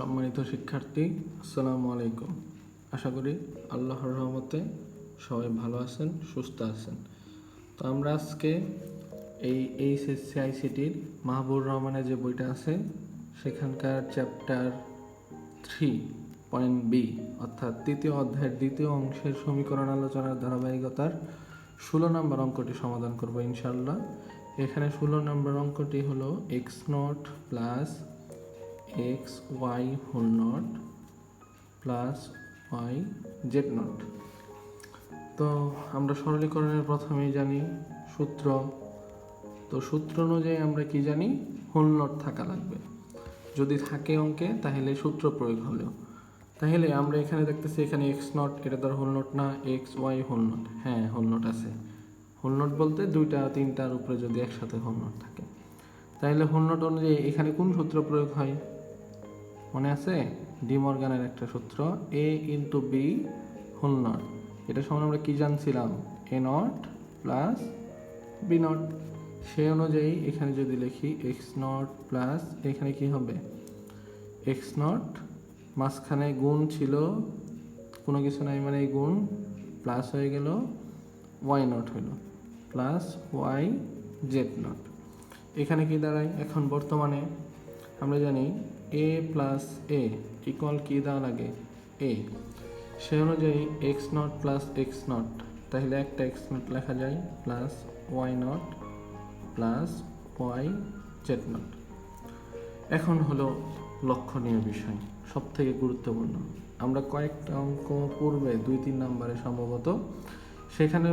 সম্মানিত শিক্ষার্থী, আসসালামু আলাইকুম। আশা করি আল্লাহর রহমতে সবাই ভালো আছেন, সুস্থ আছেন। তো আমরা আজকে এই এইচএসসি আইসিটির মাহবুর রহমানের যে বইটা আছে, সেখানকার চ্যাপ্টার থ্রি পয়েন্ট বি, অর্থাৎ তৃতীয় অধ্যায়ের দ্বিতীয় অংশের সমীকরণ আলোচনার ধারাবাহিকতার ষোলো নম্বর অঙ্কটি সমাধান করব ইনশাল্লাহ এখানে ষোলো নম্বর অঙ্কটি হলো X not plus X Y whole not plus Y Z not তো আমরা সরলীকরণের প্রথমেই জানি সূত্র। তো সূত্র অনুযায়ী আমরা কি জানি? হোল নট থাকা লাগবে। যদি থাকে অঙ্কে, তাহলে সূত্র প্রয়োগ হলেও তাহলে আমরা এখানে দেখতেছি এখানে এক্স নট এটা ধর হোল নট না এক্স ওয়াই হোল নট হ্যাঁ হোল নট আছে। হোল নট বলতে দুইটা, তিনটার উপরে যদি একসাথে হোল নট থাকে। তাহলে হোল নট অনুযায়ী এখানে কোন সূত্র প্রয়োগ হয়? মনে আছে? ডি মর্গানের একটা সূত্র A into B whole not এটা সমান আমরা কী জানছিলাম? A not plus B not সেই অনুযায়ী এখানে যদি লিখি এক্স নট প্লাস এখানে কি হবে? এক্স নট মাঝখানে গুণ ছিল, কোনো কিছু নাই মানে গুণ প্লাস হয়ে গেল ওয়াই নট হলো প্লাস ওয়াই জেড নট এখানে কি দাঁড়ায়? এখন বর্তমানে আমরা জানি এ প্লাস এ ইকুয়াল কি দেওয়া লাগে? এ সে অনুযায়ী X not plus X not তাহলে একটা এক্স নট লেখা যায় plus Y not plus Y Z not এখন হলো লক্ষণীয় বিষয় সব থেকে গুরুত্বপূর্ণ। আমরা কয়েকটা অঙ্ক পূর্বে দুই তিন নম্বরে সম্ভবত সেখানে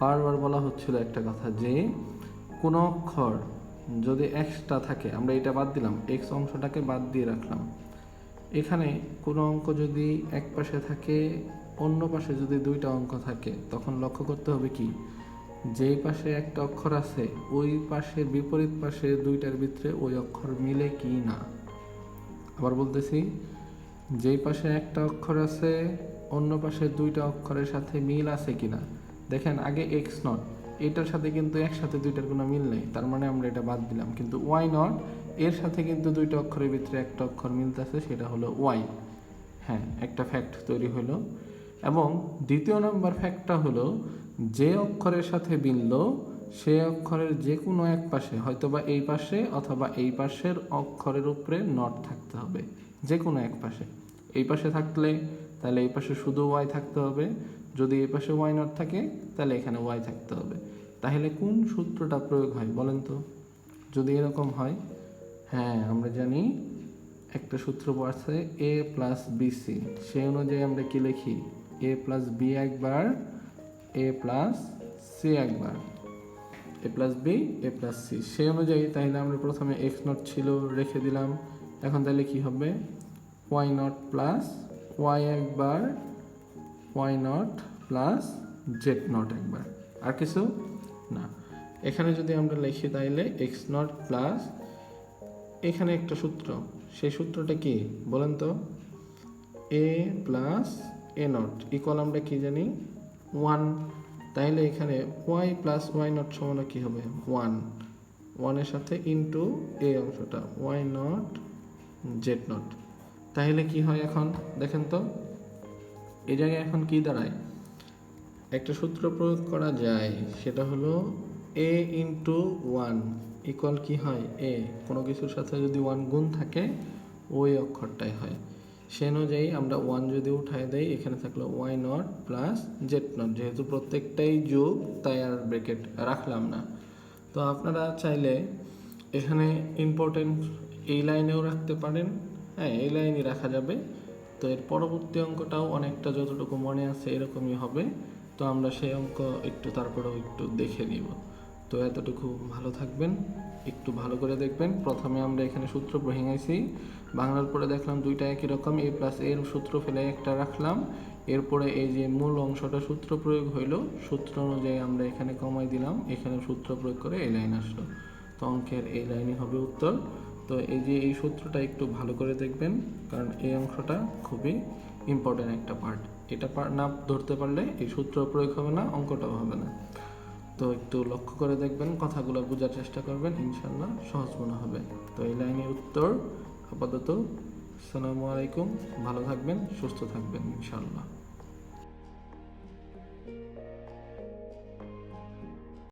বারবার বলা হচ্ছিল একটা কথা যে, কোনো অক্ষর যদি এক্সট্রা থাকে, আমরা এটা বাদ দিলাম এক্স অংশটাকে বাদ দিয়ে রাখলাম। এখানে কোনো অঙ্ক যদি এক পাশে থাকে, অন্য পাশে যদি দুইটা অঙ্ক থাকে, তখন লক্ষ্য করতে হবে কি? যেই পাশে একটা অক্ষর আছে, ওই পাশের বিপরীত পাশে দুইটার ভিতরে ওই অক্ষর মিলে কি না? আবার বলতেছি, যেই পাশে একটা অক্ষর আছে, অন্য পাশে দুইটা অক্ষরের সাথে মিল আছে কিনা? দেখেন, আগে এক্স নট এটার সাথে কিন্তু একসাথে দুইটার কোনো মিল নেই। তার মানে আমরা এটা বাদ দিলাম। কিন্তু ওয়াই নট এর সাথে কিন্তু দুইটা অক্ষরের ভিতরে একটা অক্ষর মিলতেছে, সেটা হলো ওয়াই হ্যাঁ একটা ফ্যাক্ট তৈরি হলো। এবং দ্বিতীয় নম্বর ফ্যাক্টটা হলো, যে অক্ষরের সাথে মিলল, সে অক্ষরের যে কোনো এক পাশে, হয়তোবা এই পাশে অথবা এই পাশের অক্ষরের উপরে নট থাকতে হবে। যে কোনো এক পাশে। এই পাশে থাকলে তাহলে এই পাশে শুধু ওয়াই থাকতে হবে। যদি এই পাশে ওয়াই নট থাকে, তাহলে এখানে ওয়াই থাকতে হবে। তাহলে কোন সূত্রটা প্রয়োগ হয় বলেন তো? যদি এরকম হয় হ্যাঁ আমরা জানি একটা সূত্র আছে এ প্লাস বিসি সেই অনুযায়ী আমরা কি লিখি? এ প্লাস বি একবার এ প্লাস সি একবার। A plus B A plus C সেই অনুযায়ী তাহলে আমরা প্রথমে এক্স নট ছিল রেখে দিলাম। এখন তাহলে কি হবে? ওয়াই নট প্লাস ওয়াই একবার Y not plus Z not একবার। আর কিছু? না। এখানে যদি আমরা লিখি তাইলে এক্স নট প্লাস এখানে একটা সূত্র। সেই সূত্রটা কি? বলেন তো। A plus A not equal আমরা কি জানি? ওয়ান তাইলে এখানে ওয়াই প্লাস ওয়াই নট সমান কি হবে? ওয়ান ওয়ানের সাথে ইনটু এ অংশটা। ওয়াই নট জেড নট তাহলে কি হয় এখন? দেখেন তো। এই জায়গায় এখন কি দাঁড়ায়? একটা সূত্র প্রয়োগ করা যায়, সেটা হলো এ ইন্টু ওয়ান ইকুয়াল কি হয়? এ কোনো কিছুর সাথে যদি ওয়ান গুণ থাকে, ওই অক্ষরটাই হয়। সে অনুযায়ী আমরা ওয়ান যদি উঠাই দেই, এখানে থাকল Y not plus Z not যেহেতু প্রত্যেকটাই যোগ, তাই আর ব্রেকেট রাখলাম না। তো আপনারা চাইলে এখানে ইম্পর্টেন্ট এই লাইনেও রাখতে পারেন হ্যাঁ এই লাইনই রাখা যাবে। তো এর পরবর্তী অঙ্কটাও অনেকটা যতটুকু মনে আছে এরকমই হবে। তো আমরা সেই অঙ্ক একটু তারপরেও একটু দেখে নিব। তো এতটুকু ভালো থাকবেন, একটু ভালো করে দেখবেন। প্রথমে আমরা এখানে সূত্র ভেঙেছি বাংলার পরে দেখলাম দুইটা একই রকম, এ প্লাস এর সূত্র ফেলে একটা রাখলাম। এরপরে এই যে মূল অংশটা সূত্র প্রয়োগ হইল, সূত্র অনুযায়ী আমরা এখানে কমাই দিলাম। এখানে সূত্র প্রয়োগ করে এই লাইন আসলো। তো অঙ্কের এই লাইনই হবে উত্তর। তো এই যে এই সূত্রটা একটু ভালো করে দেখবেন, কারণ এই অংশটা খুবই ইম্পর্টেন্ট একটা পার্ট এটা না ধরতে পারলে এই সূত্র প্রয়োগ হবে না, অঙ্কটাও হবে না। তো একটু লক্ষ্য করে দেখবেন, কথাগুলো বোঝার চেষ্টা করবেন ইনশাল্লাহ সহজ মনে হবে। তো এই লাইনের উত্তর আপাতত, আসসালামু আলাইকুম, ভালো থাকবেন, সুস্থ থাকবেন, ইনশাআল্লাহ।